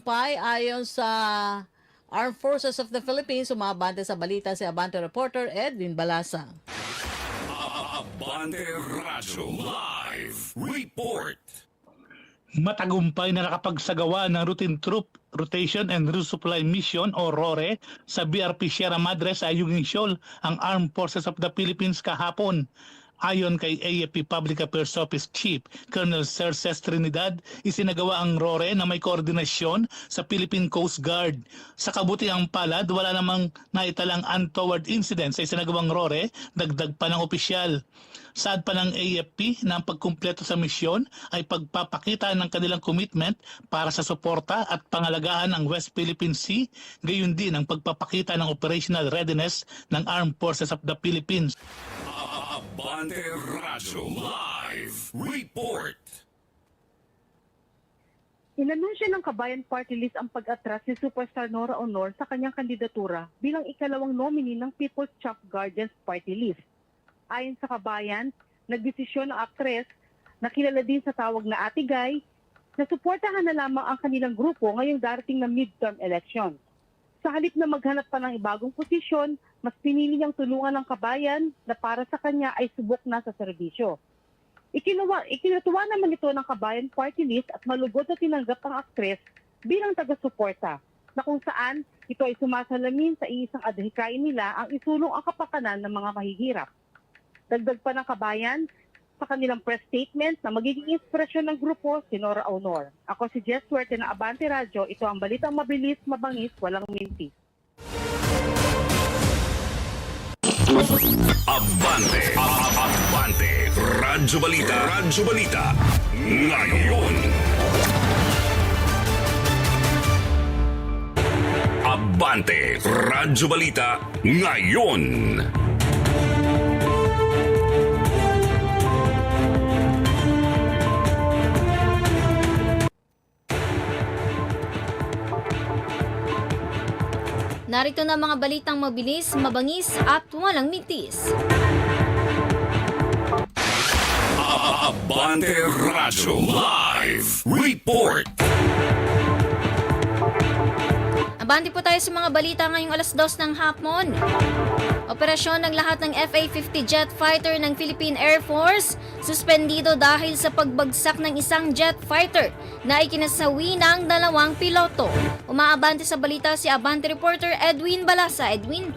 tagumpay ayon sa Armed Forces of the Philippines. Umabante sa balita si Abante reporter Edwin Balasa. Abante Radyo Live Report. Matagumpay na nakapagsagawa ng routine troop rotation and resupply mission o RORE sa BRP Sierra Madre sa Ayungin Shoal ang Armed Forces of the Philippines kahapon. Ayon kay AFP Public Affairs Office Chief Colonel Cerces Trinidad, isinagawa ang RORE na may koordinasyon sa Philippine Coast Guard. Sa kabutiang palad, wala namang naitalang untoward incident sa isinagawang RORE, dagdag pa ng opisyal. Saad pa ng AFP na ang pagkumpleto sa misyon ay pagpapakita ng kanilang commitment para sa suporta at pangalagaan ng West Philippine Sea, gayon din ang pagpapakita ng operational readiness ng Armed Forces of the Philippines. Abante Radyo Live Report. Inanunsyo ng Kabayan Party List ang pag-atras ni Superstar Nora Honor sa kanyang kandidatura bilang ikalawang nominee ng People's Chop Guardians Party List. Ayon sa Kabayan, nagdesisyon ang aktres na kilala din sa tawag na Ate Guy na suportahan na lamang ang kanilang grupo ngayong darating na midterm election. Sa halip na maghanap pa ng ibagong posisyon, mas pinili niyang tulungan ng kabayan na para sa kanya ay subok na sa serbisyo. Ikinuwa, ikinatuwa naman ito ng Kabayan Party List at malugod na tinanggap ang aktres bilang taga-suporta na kung saan ito ay sumasalamin sa isang adhikain nila ang isulong ang kapakanan ng mga mahihirap. Dagdag pa ng kabayan sa kanilang press statement na magiging inspirasyon ng grupo si Nora Honor. Ako si Jess Suerte ng Abante Radio. Ito ang balitang mabilis, mabangis, walang mintis. Abante. Abante. Radyo Balita. Radyo Balita. Ngayon. Abante. Radyo Balita. Ngayon. Narito na mga balitang mabilis, mabangis at walang mitis. Abante Radyo Live Report. Abante po tayo sa mga balita ngayong alas 2 ng hapon. Operasyon ng lahat ng FA-50 jet fighter ng Philippine Air Force suspendido dahil sa pagbagsak ng isang jet fighter na ikinasawi ng dalawang piloto. Umaabante sa balita si Abante reporter Edwin Balasa. Edwin?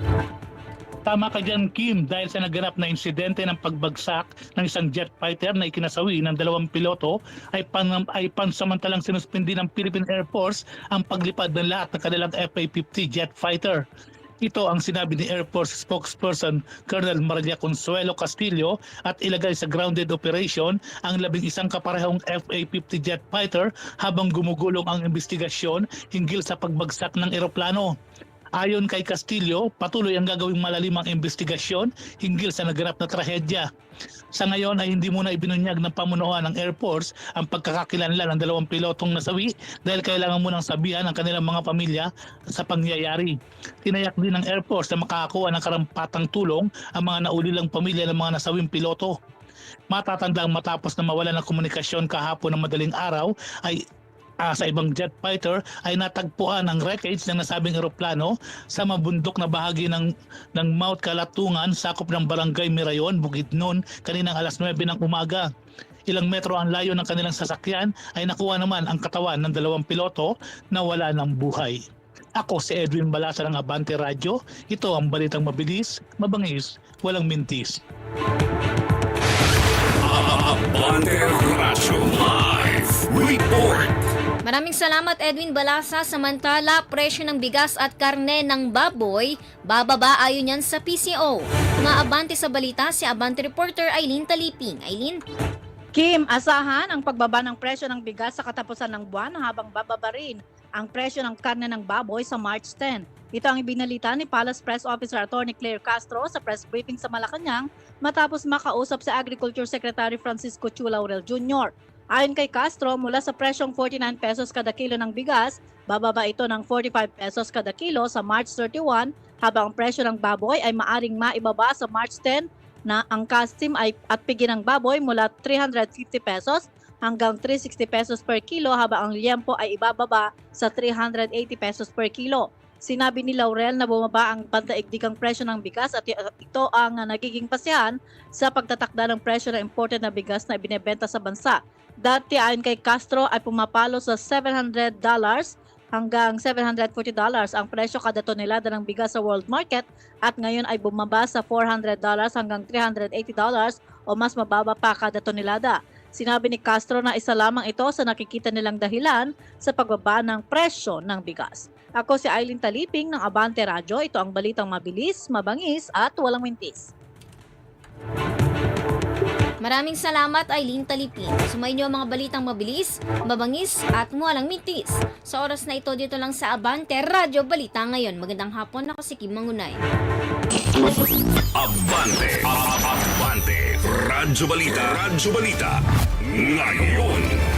Tama ka dyan, Kim, dahil sa naganap na insidente ng pagbagsak ng isang jet fighter na ikinasawi ng dalawang piloto, ay, pan, ay pansamantalang sinuspindi ng Philippine Air Force ang paglipad ng lahat ng kanilang FA-50 jet fighter. Ito ang sinabi ni Air Force spokesperson Colonel Maria Consuelo Castillo at ilagay sa grounded operation ang labing isang kaparehong FA-50 jet fighter habang gumugulong ang investigasyon hinggil sa pagbagsak ng eroplano. Ayon kay Castillo, patuloy ang gagawing malalimang investigasyon hinggil sa naganap na trahedya. Sa ngayon ay hindi muna ibinunyag ng pamunuan ng Air Force ang pagkakakilanlan ng dalawang pilotong nasawi dahil kailangan munang sabihan ang kanilang mga pamilya sa pangyayari. Tinayak din ng Air Force na makakakuha ng karampatang tulong ang mga naulilang pamilya ng mga nasawing piloto. Matatandang matapos na mawala ng komunikasyon kahapon ng madaling araw ay ah, sa ibang jet fighter ay natagpuan ang wreckage ng nasabing eroplano sa mabundok na bahagi ng ng Mount Kalatungan sakop ng Barangay Mirayon, Bukidnon kaninang alas 9 ng umaga. Ilang metro ang layo ng kanilang sasakyan ay nakuha naman ang katawan ng dalawang piloto na wala ng buhay. Ako si Edwin Balasa ng Abante Radio. Ito ang balitang mabilis, mabangis, walang mintis. Abante Radyo Live Report. Maraming salamat Edwin Balasa. Samantala, presyo ng bigas at karne ng baboy bababa ayon yan sa PCO. Umaabante sa balita si Abante reporter Eileen Taliping. Eileen? Kim, asahan ang pagbaba ng presyo ng bigas sa katapusan ng buwan habang bababa rin ang presyo ng karne ng baboy sa March 10. Ito ang ibinalita ni Palace Press Officer Attorney Claire Castro sa press briefing sa Malacanang matapos makausap sa Agriculture Secretary Francisco Chula Laurel Jr. Ayon kay Castro, mula sa presyong 49 pesos kada kilo ng bigas, bababa ito ng 45 pesos kada kilo sa March 31 habang ang presyo ng baboy ay maaring maibaba sa March 10 na ang custom ay at pigi ng baboy mula 350 pesos hanggang 360 pesos per kilo habang ang liempo ay ibababa sa 380 pesos per kilo. Sinabi ni Laurel na bumaba ang pandaigdigang presyo ng bigas at ito ang nagiging pasyahan sa pagtatakda ng presyo ng imported na bigas na ibinebenta sa bansa. Dati ayon kay Castro ay pumapalo sa $700 hanggang $740 ang presyo kada tonelada ng bigas sa world market at ngayon ay bumaba sa $400 hanggang $380 o mas mababa pa kada tonelada. Sinabi ni Castro na isa lamang ito sa nakikita nilang dahilan sa pagbaba ng presyo ng bigas. Ako si Eileen Taliping ng Abante Radyo. Ito ang balitang mabilis, mabangis at walang mintis. Maraming salamat Eileen Talipin. Sumayin niyo ang mga balitang mabilis, mabangis at walang mintis. Sa oras na ito dito lang sa Abante Radyo Balita ngayon. Magandang hapon ako si Kim Mangunay. Abante. Abante. Radyo Balita. Radyo Balita. Ngayon.